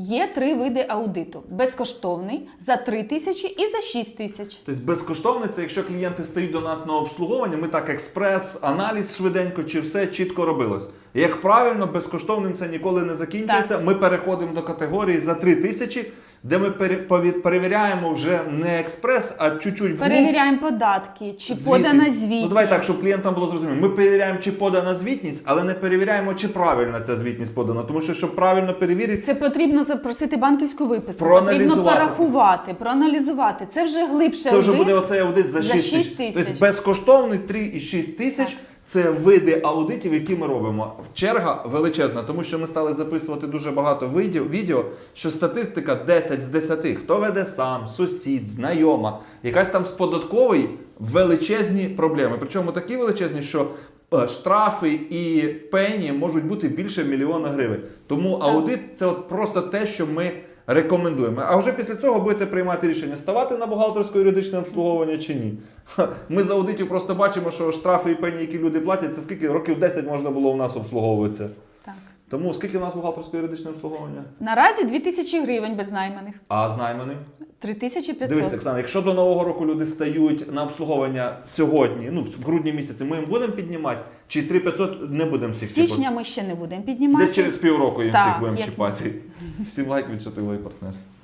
Є три види аудиту: безкоштовний за 3 тисячі і за 6 тисяч. Тобто безкоштовний це якщо клієнти стають до нас на обслуговування, ми так експрес, аналіз швиденько, чи все чітко робилось. Як правильно, безкоштовним це ніколи не закінчується. Ми переходимо до категорії за 3 тисячі, де ми пере- перевіряємо вже не експрес, а чуть-чуть Перевіряємо податки, чи звіти. подана звітність. Ну давай так, щоб клієнтам було зрозуміло. Ми перевіряємо, чи подана звітність, але не перевіряємо, чи правильно ця звітність подана. Тому що щоб правильно перевірити, Це потрібно запросити банківську виписку, Проаналізувати. потрібно порахувати, проаналізувати. Це вже глибше Це вже буде оцей аудит за за 6 6 тисяч. Тобто безкоштовний 3 і 6 тисяч. Так. Це види аудитів, які ми робимо. Черга величезна, тому що ми стали записувати дуже багато відео, що статистика 10 з 10. Хто веде сам, сусід, знайома, якась там з податкової величезні проблеми. Причому такі величезні, що е, штрафи і пені можуть бути більше мільйона гривень. Тому аудит це от просто те, що ми рекомендуємо. А вже після цього будете приймати рішення, ставати на бухгалтерське юридичне обслуговування чи ні. Ми з аудитів просто бачимо, що штрафи і пені, які люди платять, це скільки років 10 можна було у нас обслуговуватися. Так. Тому скільки у нас бухгалтерське юридичне обслуговування? Наразі 2 тисячі гривень без найманих. А з найманим? 3500. Дивись, Оксана, якщо до нового року люди стають на обслуговування сьогодні, ну в грудні місяці, ми їм будемо піднімати, чи 3500 не будемо З всіх чіпати? січня ми ще не будемо піднімати. Десь через півроку їм Так, всіх будемо як- чіпати. Всім лайк відчатили Шатилої партнер.